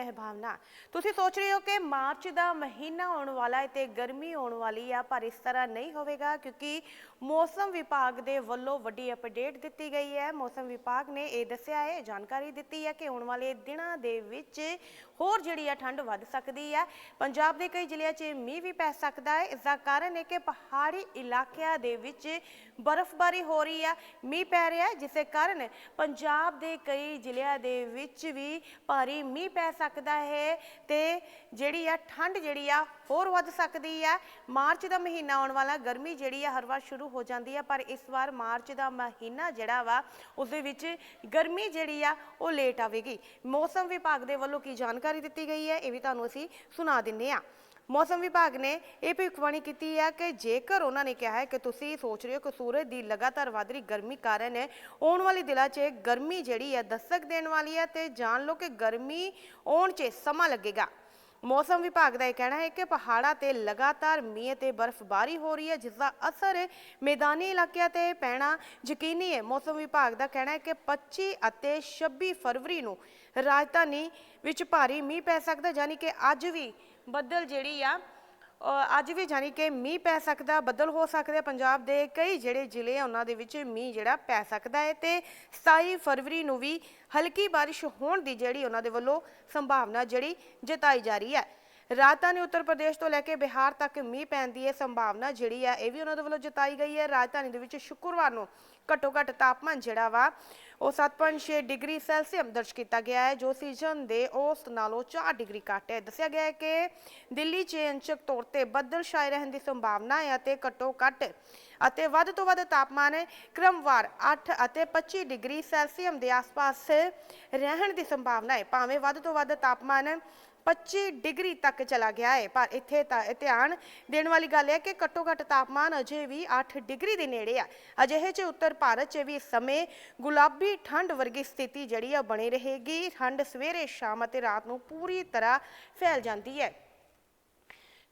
ਮਹਿਭਾਵਨਾ ਤੁਸੀਂ ਸੋਚ ਰਹੇ ਹੋ ਕਿ ਮਾਰਚ ਦਾ ਮਹੀਨਾ ਆਉਣ ਵਾਲਾ ਹੈ ਤੇ ਗਰਮੀ ਆਉਣ ਵਾਲੀ ਆ, ਪਰ ਇਸ ਤਰ੍ਹਾਂ ਨਹੀਂ ਹੋਵੇਗਾ ਕਿਉਂਕਿ ਮੌਸਮ ਵਿਭਾਗ ਦੇ ਵੱਲੋਂ ਵੱਡੀ ਅਪਡੇਟ ਦਿੱਤੀ ਗਈ ਹੈ। ਮੌਸਮ ਵਿਭਾਗ ਨੇ ਇਹ ਦੱਸਿਆ ਹੈ ਜਾਣਕਾਰੀ ਦਿੱਤੀ ਹੈ ਕਿ ਆਉਣ ਵਾਲੇ ਦਿਨਾਂ ਦੇ ਵਿੱਚ ਹੋਰ ਜਿਹੜੀ ਆ ਠੰਡ ਵੱਧ ਸਕਦੀ ਹੈ ਪੰਜਾਬ ਦੇ ਕਈ ਜ਼ਿਲ੍ਹਿਆਂ 'ਚ ਮੀਂਹ ਵੀ ਪੈ ਸਕਦਾ ਹੈ। ਇਸ ਦਾ ਕਾਰਨ ਹੈ ਕਿ ਪਹਾੜੀ ਇਲਾਕਿਆਂ ਦੇ ਵਿੱਚ ਬਰਫ਼ਬਾਰੀ ਹੋ ਰਹੀ ਆ, ਮੀਂਹ ਪੈ ਰਿਹਾ ਜਿਸ ਕਾਰਨ ਪੰਜਾਬ ਦੇ ਕਈ ਜ਼ਿਲ੍ਹਿਆਂ ਦੇ ਵਿੱਚ ਵੀ ਭਾਰੀ ਮੀਂਹ ਪੈ ਸਕਦਾ ਸਕਦਾ ਹੈ ਤੇ ਜਿਹੜੀ ਆ ਠੰਡ ਜਿਹੜੀ ਆ ਹੋਰ ਵੱਧ ਸਕਦੀ ਆ। ਮਾਰਚ ਦਾ ਮਹੀਨਾ ਆਉਣ ਵਾਲਾ, ਗਰਮੀ ਜਿਹੜੀ ਆ ਹਰ ਵਾਰ ਸ਼ੁਰੂ ਹੋ ਜਾਂਦੀ ਆ, ਪਰ ਇਸ ਵਾਰ ਮਾਰਚ ਦਾ ਮਹੀਨਾ ਜਿਹੜਾ ਵਾ, ਉਸ ਦੇ ਵਿੱਚ ਗਰਮੀ ਜਿਹੜੀ ਆ, ਉਹ ਲੇਟ ਆਵੇਗੀ। ਮੌਸਮ ਵਿਭਾਗ ਦੇ ਵੱਲੋਂ ਕੀ ਜਾਣਕਾਰੀ ਦਿੱਤੀ ਗਈ ਹੈ, ਇਹ ਵੀ ਤੁਹਾਨੂੰ ਅਸੀਂ ਸੁਣਾ ਦਿੰਨੇ ਆ ਮੌਸਮ ਵਿਭਾਗ ਨੇ ਇਹ ਭਵਿੱਖਬਾਣੀ ਕੀਤੀ ਹੈ ਕਿ ਜੇਕਰ ਉਹਨਾਂ ਨੇ ਕਿਹਾ ਹੈ ਕਿ ਤੁਸੀਂ ਸੋਚ ਰਹੇ ਹੋ ਕਿ ਸੂਰਜ ਦੀ ਲਗਾਤਾਰ ਵਧ ਰਹੀ ਗਰਮੀ ਕਾਰਨ ਆਉਣ ਵਾਲੇ ਦਿਨਾਂ 'ਚ ਗਰਮੀ ਜਿਹੜੀ ਹੈ ਦਸਤਕ ਦੇਣ ਵਾਲੀ ਹੈ ਤੇ ਜਾਣ ਲਓ ਕਿ ਗਰਮੀ ਆਉਣ 'ਚ ਸਮਾਂ ਲੱਗੇਗਾ। ਮੌਸਮ ਵਿਭਾਗ ਦਾ ਇਹ ਕਹਿਣਾ ਹੈ ਕਿ ਪਹਾੜਾਂ ਤੇ ਲਗਾਤਾਰ ਮੀਂਹ ਤੇ ਬਰਫ਼ਬਾਰੀ ਹੋ ਰਹੀ ਹੈ, ਜਿਸ ਦਾ ਅਸਰ ਮੈਦਾਨੀ ਇਲਾਕਿਆਂ ਤੇ ਪੈਣਾ ਯਕੀਨੀ ਹੈ। ਮੌਸਮ ਵਿਭਾਗ ਦਾ ਕਹਿਣਾ ਹੈ ਕਿ 25 ਅਤੇ 26 ਫਰਵਰੀ ਨੂੰ ਰਾਜਧਾਨੀ ਵਿੱਚ ਭਾਰੀ ਮੀਂਹ ਪੈ ਸਕਦਾ ਯਾਨੀ ਕਿ ਅੱਜ ਵੀ ਬੱਦਲ ਜਿਹੜੀ ਆ ਅੱਜ ਵੀ ਜਾਨੀ ਕਿ ਮੀਂਹ ਪੈ ਸਕਦਾ, ਬੱਦਲ ਹੋ ਸਕਦੇ ਪੰਜਾਬ ਦੇ ਕਈ ਜਿਹੜੇ ਜ਼ਿਲ੍ਹੇ ਆ, ਉਹਨਾਂ ਦੇ ਵਿੱਚ ਮੀਂਹ ਜਿਹੜਾ ਪੈ ਸਕਦਾ ਹੈ ਤੇ 27 ਫਰਵਰੀ ਨੂੰ ਵੀ ਹਲਕੀ ਬਾਰਿਸ਼ ਹੋਣ ਦੀ ਜਿਹੜੀ ਉਹਨਾਂ ਦੇ ਵੱਲੋਂ ਸੰਭਾਵਨਾ ਜਿਹੜੀ ਜਤਾਈ ਜਾ ਰਹੀ ਹੈ। ਰਾਜਧਾਨੀ ਉੱਤਰ ਪ੍ਰਦੇਸ਼ ਤੋਂ ਲੈ ਕੇ ਬਿਹਾਰ ਤੱਕ ਮੀਂਹ ਪੈਣ ਦੀ ਇਹ ਸੰਭਾਵਨਾ ਜਿਹੜੀ ਹੈ ਇਹ ਵੀ ਉਹਨਾਂ ਦੇ ਵੱਲੋਂ ਜਤਾਈ ਗਈ ਹੈ। ਰਾਜਧਾਨੀ ਦੇ ਵਿੱਚ ਸ਼ੁੱਕਰਵਾਰ ਨੂੰ ਘੱਟੋ ਘੱਟ ਤਾਪਮਾਨ ਜਿਹੜਾ ਵਾ, ਉਹ 7.6 ਡਿਗਰੀ ਸੈਲਸੀਅਸ ਦਰਜ ਕੀਤਾ ਗਿਆ ਹੈ, ਜੋ ਸੀਜ਼ਨ ਦੇ ਔਸਤ ਨਾਲੋਂ 4 ਡਿਗਰੀ ਘੱਟ ਹੈ। ਦੱਸਿਆ ਗਿਆ ਹੈ ਕਿ ਦਿੱਲੀ 'ਚ ਅੰਸ਼ਕ ਤੌਰ ਤੇ ਬੱਦਲ ਛਾਏ ਰਹਿਣ ਦੀ ਸੰਭਾਵਨਾ ਹੈ ਅਤੇ ਘੱਟੋ ਘੱਟ ਅਤੇ ਵੱਧ ਤੋਂ ਵੱਧ ਤਾਪਮਾਨ ਕ੍ਰਮਵਾਰ 8 ਅਤੇ 25 ਡਿਗਰੀ ਸੈਲਸੀਅਸ ਦੇ ਆਸ-ਪਾਸ ਰਹਿਣ ਦੀ ਸੰਭਾਵਨਾ ਹੈ। ਭਾਵੇਂ ਵੱਧ ਤੋਂ ਵੱਧ ਤਾਪਮਾਨ 25 ਡਿਗਰੀ ਤੱਕ ਚਲਾ ਗਿਆ ਹੈ ਪਰ ਇੱਥੇ ਤਾਂ ਇਹ ਧਿਆਨ ਦੇਣ ਵਾਲੀ ਗੱਲ ਹੈ ਕਿ ਘੱਟੋ ਘੱਟ ਤਾਪਮਾਨ ਅਜੇ ਵੀ 8 ਡਿਗਰੀ ਦੇ ਨੇੜੇ ਆ। ਅਜਿਹੇ 'ਚ ਉੱਤਰ ਭਾਰਤ 'ਚ ਵੀ ਇਸ ਸਮੇਂ ਗੁਲਾਬੀ ਠੰਡ ਵਰਗੀ ਸਥਿਤੀ ਜਿਹੜੀ ਆ ਬਣੀ ਰਹੇਗੀ। ਠੰਡ ਸਵੇਰੇ, ਸ਼ਾਮ ਅਤੇ ਰਾਤ ਨੂੰ ਪੂਰੀ ਤਰ੍ਹਾਂ ਫੈਲ ਜਾਂਦੀ ਹੈ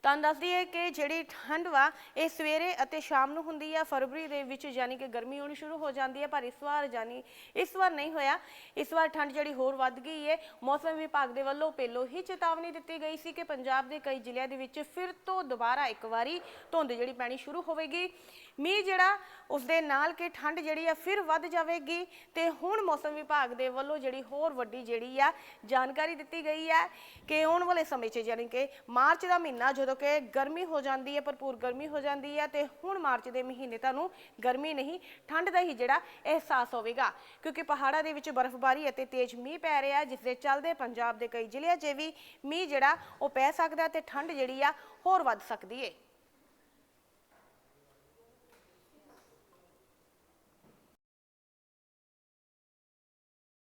ਤੁਹਾਨੂੰ ਦੱਸਦੀ ਹੈ ਕਿ ਜਿਹੜੀ ਠੰਡ ਵਾ, ਇਹ ਸਵੇਰੇ ਅਤੇ ਸ਼ਾਮ ਨੂੰ ਹੁੰਦੀ ਆ, ਫਰਵਰੀ ਦੇ ਵਿੱਚ ਯਾਨੀ ਕਿ ਗਰਮੀ ਹੋਣੀ ਸ਼ੁਰੂ ਹੋ ਜਾਂਦੀ ਹੈ ਪਰ ਇਸ ਵਾਰ ਯਾਨੀ ਇਸ ਵਾਰ ਨਹੀਂ ਹੋਇਆ। ਇਸ ਵਾਰ ਠੰਡ ਜਿਹੜੀ ਹੋਰ ਵੱਧ ਗਈ ਹੈ ਮੌਸਮ ਵਿਭਾਗ ਦੇ ਵੱਲੋਂ ਪਹਿਲੋਂ ਹੀ ਚੇਤਾਵਨੀ ਦਿੱਤੀ ਗਈ ਸੀ ਕਿ ਪੰਜਾਬ ਦੇ ਕਈ ਜ਼ਿਲ੍ਹਿਆਂ ਦੇ ਵਿੱਚ ਫਿਰ ਤੋਂ ਦੁਬਾਰਾ ਇੱਕ ਵਾਰੀ ਧੁੰਦ ਜਿਹੜੀ ਪੈਣੀ ਸ਼ੁਰੂ ਹੋਵੇਗੀ। ਮੀਂਹ ਜਿਹੜਾ ਉਸ ਦੇ ਨਾਲ ਕਿ ਠੰਡ ਜਿਹੜੀ ਆ, ਫਿਰ ਵੱਧ ਜਾਵੇਗੀ ਤੇ ਹੁਣ ਮੌਸਮ ਵਿਭਾਗ ਦੇ ਵੱਲੋਂ ਜਿਹੜੀ ਹੋਰ ਵੱਡੀ ਜਿਹੜੀ ਆ, ਜਾਣਕਾਰੀ ਦਿੱਤੀ ਗਈ ਹੈ ਕਿ ਆਉਣ ਵਾਲੇ ਸਮੇਂ 'ਚ ਯਾਨੀ ਕਿ ਮਾਰਚ ਦਾ ਮਹੀਨਾ ਜਦੋਂ ਕਿ ਗਰਮੀ ਹੋ ਜਾਂਦੀ ਹੈ, ਭਰਪੂਰ ਗਰਮੀ ਹੋ ਜਾਂਦੀ ਹੈ ਤੇ ਹੁਣ ਮਾਰਚ ਦੇ ਮਹੀਨੇ ਤੁਹਾਨੂੰ ਗਰਮੀ ਨਹੀਂ, ਠੰਡ ਦਾ ਹੀ ਜਿਹੜਾ ਅਹਿਸਾਸ ਹੋਵੇਗਾ। ਕਿਉਂਕਿ ਪਹਾੜਾਂ ਦੇ ਵਿੱਚ ਬਰਫ਼ਬਾਰੀ ਅਤੇ ਤੇਜ਼ ਮੀਂਹ ਪੈ ਰਿਹਾ ਜਿਸ ਦੇ ਚੱਲਦੇ ਪੰਜਾਬ ਦੇ ਕਈ ਜ਼ਿਲ੍ਹਿਆਂ 'ਚ ਵੀ ਮੀਂਹ ਜਿਹੜਾ ਉਹ ਪੈ ਸਕਦਾ ਤੇ ਠੰਡ ਜਿਹੜੀ ਆ ਹੋਰ ਵੱਧ ਸਕਦੀ ਹੈ